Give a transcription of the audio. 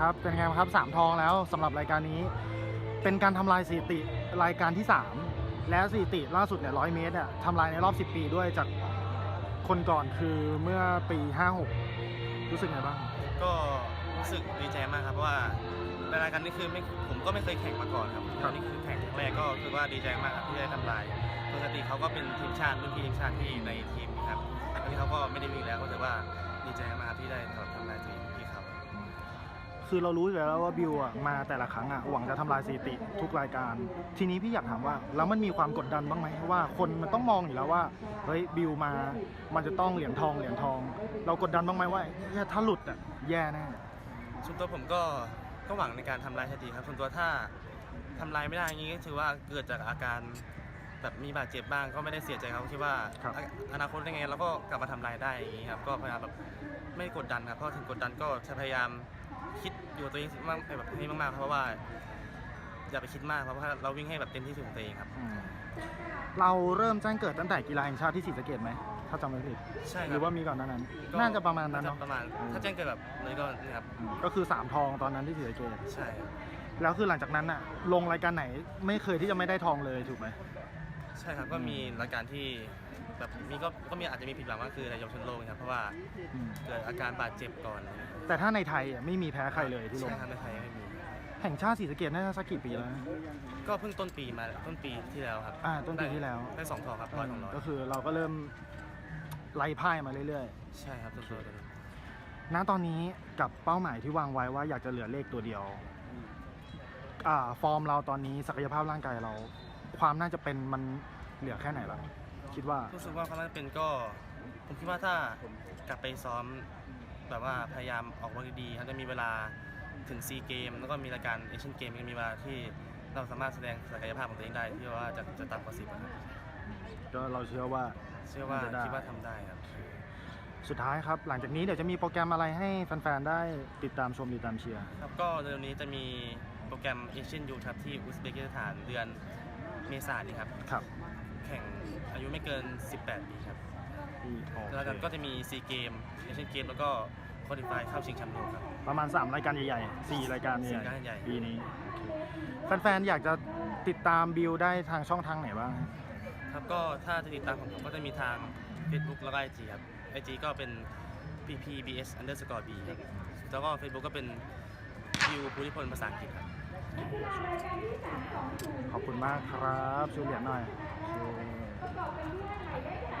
ครับ เป็นไงบ้างครับสามทองแล้วสำหรับรายการนี้ เป็นการทำลายสถิติรายการที่ 3 และสถิติล่าสุดเนี่ยร้อยเมตรอะทำลายในรอบ 10 ปีด้วยจากคนก่อนคือเมื่อปี 56 รู้สึกไงบ้าง ก็รู้สึกดีใจมากครับเพราะว่าในรายการนี้คือไม่ผมก็ไม่เคยแข่งมาก่อนครับครับนี่คือแข่งครั้งแรกก็คือว่าดีใจมากครับที่ได้ทำลายปกติเขาก็เป็นทีมชาติรุ่นพี่ทีมชาติที่ในทีมครับอันนี้เขาก็ไม่ได้วิ่งแล้วก็ถือว่าดีใจมากครับที่ได้ทำลายทีมพี่เขา คือเรารู้อยู่แล้วว่าบิวอะมาแต่ละครั้งอะหวังจะทำลายสถิติทุกรายการ ทีนี้พี่อยากถามว่า แล้วมันมีความกดดันบ้างไหมว่าคนมันต้องมองอยู่แล้วว่าเฮ้ยบิวมา มันจะต้องเหรียญทองเหรียญทอง เรากดดันบ้างไหมว่าเหี้ยถ้าหลุดอะแย่แน่ส่วนตัวผมก็ก็หวังในการทำลายสถิติครับ ส่วนตัวถ้าทำลายไม่ได้อย่างนี้ก็ถือว่าเกิดจากอาการแบบมีบาดเจ็บบ้างก็ไม่ได้เสียใจครับคิดว่าครับออนาคตยังไงเราก็กลับมาทำลายได้อย่างนี้ครับก็พยายามแบบไม่กดดันครับเพราะถึงกดดันก็จะพยายามคิด อยู่กับตัวเองมากแบบให้มากๆเพราะว่า อย่าไปคิดมากเพราะว่าเราวิ่งให้แบบเต็มที่สุดของตัวเองครับ อืมเราเริ่มแจ้งเกิดตั้งแต่กีฬาแห่งชาติที่ศรีสะเกดไหมถ้าจำไม่ผิดใช่คหรับรือว่ามีก่อนหนานั้น ก็น่าจะประมาณนั้นจะเนาะประมาณ ถ้าแจ้งเกิดแบบเลยก็นี่ครับอืมก็คือ3ทองตอนนั้นที่ศรีสะเกดใช่ครับแล้วคือหลังจากนั้นอะลงรายการไหนไม่เคยที่จะไม่ได้ทองเลยถูกไหม ใช่ครับก็มีรายการที่ แบบมีก็ก็มีอาจจะมีผิดหวังก็คือในเยาวชนโลกนะครับเพราะว่าอืมเกิดอาการบาดเจ็บก่อนแต่ถ้าในไทยอะไม่มีแพ้ใครเลยที่ลง ใช่ครับในไทยไม่มีแห่งชาติศรีสะเกดน่าจะสักกี่ปีแล้วนะ ก็เพิ่งต้นปีมาต้นปีที่แล้วครับอ่าต้นปีที่แล้ว ได้สองทองครับร้อยสองร้อยก็คือเราก็เริ่มไล่พ่ายมาเรื่อยใช่ครับตัวตัวตัวนี้ๆณ ตอนนี้กับเป้าหมายที่วางไว้ว่าอยากจะเหลือเลขตัวเดียว อ่า ฟอร์มเราตอนนี้ศักยภาพร่างกายเรา ความน่าจะเป็นมันเหลือแค่ไหนล่ะ คิดว่ารู้สึกว่าความน่าจะเป็นก็ ผมคิดว่าถ้ากลับไปซ้อมแบบว่าพยายามออกมาดีๆครับจะมีเวลาถึงซีเกมแล้วก็มีรายการเอเชียนเกมยังมีเวลาที่เราสามารถแสดงศักยภาพของตัวเองได้ที่ว่าจะจะต่ำกว่าสิบครับก็เราเชื่อว่าเชื่อว่าจะได้คิดว่าทำได้ครับ สุดท้ายครับ หลังจากนี้เดี๋ยวจะมีโปรแกรมอะไรให้แฟนๆ ได้ติดตามชมติดตามเชียร์ครับก็เร็วนี้จะมีโปรแกรมเอเชียนยูครับที่อุซเบกิสถานเดือนเมษายนนี้ครับครับ แข่งอายุไม่เกิน 18 ปีครับแล้วกันก็จะมีซีเกมเอเชียนเกมแล้วก็คอลิฟายเข้าชิงแชมป์โลกครับ ประมาณ 3 รายการใหญ่ๆ 4 รายการสี่ใหญ่รายการใหญ่ๆปีนี้โอเคแฟนๆ อยากจะติดตามบิวได้ทางช่องทางไหนบ้าง ครับก็ถ้าจะติดตามของผมก็จะมีทาง Facebook แล้วก็ IG ครับ IG ก็เป็น ppbs underscore b ครับแล้วก็ Facebook ก็เป็นบิวภูริพลภาษาอังกฤษครับ ขอบคุณมากครับช่วยเหรียญหน่อย ประกอบเป็นเพื่ออะไรได้ค่ะ